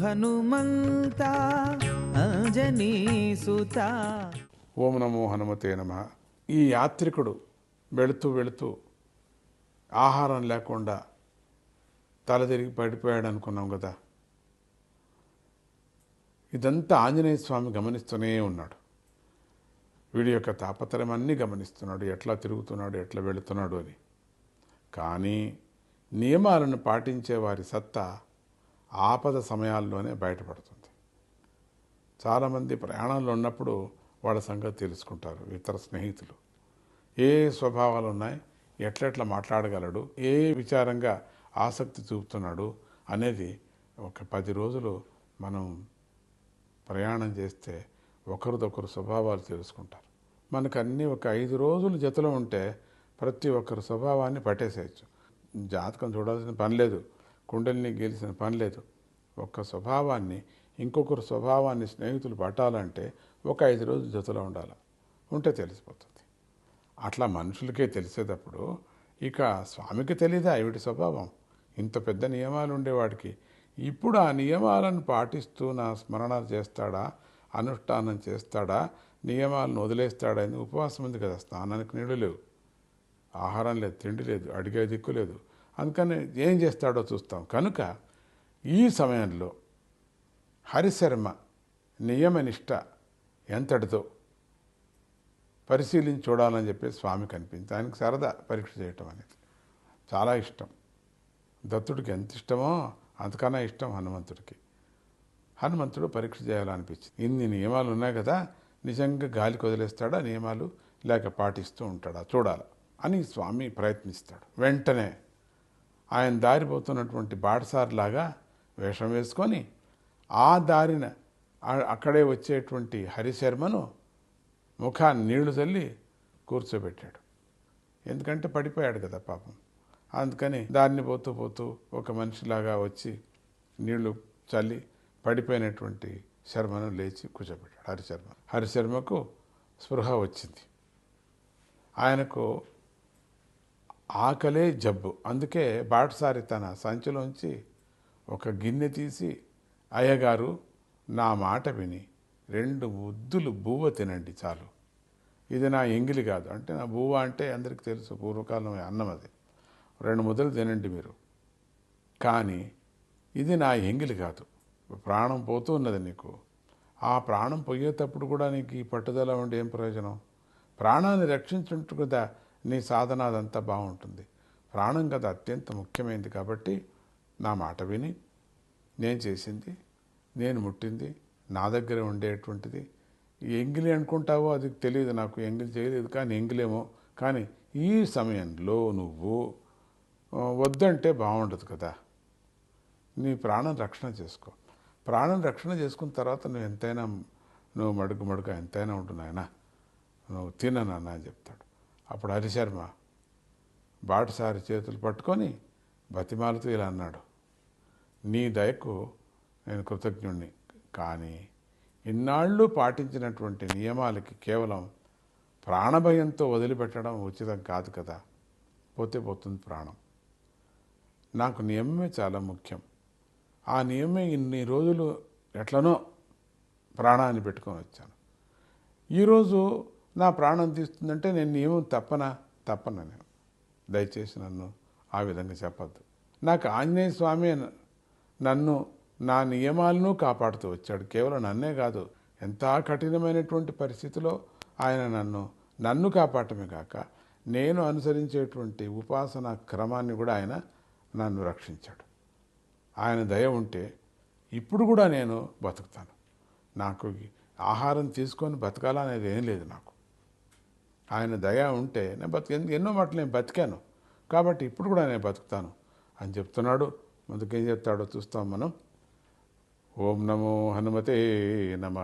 హనుమంత అంజనీసుత ఓం నమో హనుమతే నమ. ఈ యాత్రికుడు వెళుతూ వెళుతూ ఆహారం లేకుండా తల తిరిగి పడిపోయాడు అనుకున్నాం కదా. ఇదంతా ఆంజనేయ స్వామి గమనిస్తూనే ఉన్నాడు. వీడి యొక్క తాపత్రయం అన్నీ గమనిస్తున్నాడు. ఎట్లా తిరుగుతున్నాడు ఎట్లా వెళుతున్నాడు అని. కానీ నియమాలను పాటించే వారి సత్తా ఆపద సమయాల్లోనే బయటపడుతుంది. చాలామంది ప్రయాణంలో ఉన్నప్పుడు వాళ్ళ సంగతి తెలుసుకుంటారు ఇతర స్నేహితులు. ఏ స్వభావాలు ఉన్నాయి ఎట్లెట్లా మాట్లాడగలడు ఏ విచారంగా ఆసక్తి చూపుతున్నాడు అనేది ఒక పది రోజులు మనం ప్రయాణం చేస్తే ఒకరిదొకరు స్వభావాలు తెలుసుకుంటారు. మనకు అన్నీ ఒక ఐదు రోజులు జతలో ఉంటే ప్రతి ఒక్కరు స్వభావాన్ని పట్టేసేయచ్చు. జాతకం చూడాల్సిన పని లేదు. కుండలిని గెలిచిన పని లేదు. ఒక్క స్వభావాన్ని ఇంకొకరు స్వభావాన్ని స్నేహితులు పట్టాలంటే ఒక ఐదు రోజులు జతలో ఉండాలి. ఉంటే తెలిసిపోతుంది. అట్లా మనుషులకే తెలిసేటప్పుడు ఇక స్వామికి తెలీదా వీడి స్వభావం? ఇంత పెద్ద నియమాలు ఉండేవాడికి. ఇప్పుడు ఆ నియమాలను పాటిస్తూ నా స్మరణ చేస్తాడా? అనుష్ఠానం చేస్తాడా? నియమాలను వదిలేస్తాడా? అని ఉపవాసం ఉంది కదా. స్నానానికి నీళ్ళు లేవు. ఆహారం లేదు తిండి లేదు అడిగే దిక్కు లేదు. అందుకని ఏం చేస్తాడో చూస్తాం. కనుక ఈ సమయంలో హరిశర్మ నియమనిష్ట ఎంతటితో పరిశీలించి చూడాలని చెప్పి స్వామి కనిపించింది. ఆయనకు సరదా పరీక్ష చేయటం అనేది చాలా ఇష్టం. దత్తుడికి ఎంత ఇష్టమో అంతకన్నా ఇష్టం హనుమంతుడికి. హనుమంతుడు పరీక్ష చేయాలనిపించింది. ఇన్ని నియమాలు ఉన్నాయి కదా నిజంగా గాలికి వదిలేస్తాడా నియమాలు లేక పాటిస్తూ ఉంటాడా? చూడాలి అని స్వామి ప్రయత్నిస్తాడు. వెంటనే ఆయన దారిపోతున్నటువంటి బాటసారిలాగా వేషం వేసుకొని ఆ దారిన అక్కడే వచ్చేటువంటి హరిశర్మను ముఖాన్ని నీళ్ళు చల్లి కూర్చోబెట్టాడు. ఎందుకంటే పడిపోయాడు కదా పాపం. అందుకని దారిని పోతూ పోతూ ఒక మనిషిలాగా వచ్చి నీళ్ళు చల్లి పడిపోయినటువంటి శర్మను లేచి కూర్చోబెట్టాడు హరిశర్మ. హరిశర్మకు స్పృహ వచ్చింది. ఆయనకు ఆకలే జబ్బు. అందుకే బాటసారి తన సంచిలోంచి ఒక గిన్నె తీసి అయ్యగారు నా మాట విని రెండు ముద్దులు బువ్వ తినండి చాలు. ఇది నా ఎంగిలి కాదు. అంటే నా బువ్వ అంటే అందరికీ తెలుసు పూర్వకాలం అన్నం అది. రెండు ముద్దలు తినండి మీరు. కానీ ఇది నా ఎంగిలి కాదు. ప్రాణం పోతూ ఉన్నది నీకు. ఆ ప్రాణం పోయేటప్పుడు కూడా నీకు ఈ పట్టుదల ఉండి ఏం ప్రయోజనం? ప్రాణాన్ని రక్షించుంటు కదా నీ సాధన అదంతా బాగుంటుంది. ప్రాణం కదా అత్యంత ముఖ్యమైనది కాబట్టి నా మాట విని నేను చేసింది నేను ముట్టింది నా దగ్గర ఉండేటువంటిది. ఎంగిలి అనుకుంటావో అది తెలియదు నాకు ఎంగిలి చేయలేదు కానీ ఎంగిలేమో. కానీ ఈ సమయంలో నువ్వు వద్దంటే బాగుండదు కదా. నీ ప్రాణం రక్షణ చేసుకో. ప్రాణం రక్షణ చేసుకున్న తర్వాత నువ్వు ఎంతైనా నువ్వు మడుగు మడుగు ఎంతైనా ఉంటున్నాయన నువ్వు తిననన్నా అని చెప్తాడు. అప్పుడు హరిశర్మ బాటసారి చేతులు పట్టుకొని బతిమాలతో ఇలా అన్నాడు నీ దయకు నేను కృతజ్ఞుణ్ణి. కానీ ఇన్నాళ్ళు పాటించినటువంటి నియమాలకి కేవలం ప్రాణభయంతో వదిలిపెట్టడం ఉచితం కాదు కదా. పోతే పోతుంది ప్రాణం. నాకు నియమమే చాలా ముఖ్యం. ఆ నియమే ఇన్ని రోజులు ఎట్లనో ప్రాణాన్ని పెట్టుకొని వచ్చాను. ఈరోజు నా ప్రాణం తీస్తుందంటే నేను నియమం తప్పనా? తప్పనా నేను. దయచేసి నన్ను ఆ విధంగా చెప్పద్దు. నాకు ఆంజనేయ స్వామి నన్ను నా నియమాలను కాపాడుతూ వచ్చాడు. కేవలం నన్నే కాదు ఎంత కఠినమైనటువంటి పరిస్థితిలో ఆయన నన్ను నన్ను కాపాడటమే కాక నేను అనుసరించేటువంటి ఉపాసన క్రమాన్ని కూడా ఆయన నన్ను రక్షించాడు. ఆయన దయ ఉంటే ఇప్పుడు కూడా నేను బతుకుతాను. నాకు ఆహారం తీసుకొని బతకాలనేది ఏం లేదు నాకు. ఆయన దయ ఉంటే నేను బతికేందుకు ఎన్నో మాటలు నేను బతికాను. కాబట్టి ఇప్పుడు కూడా నేను బతుకుతాను అని చెప్తున్నాడు. ముందుకేం చెప్తాడో చూస్తాం మనం. ఓం నమో హనుమతే నమ.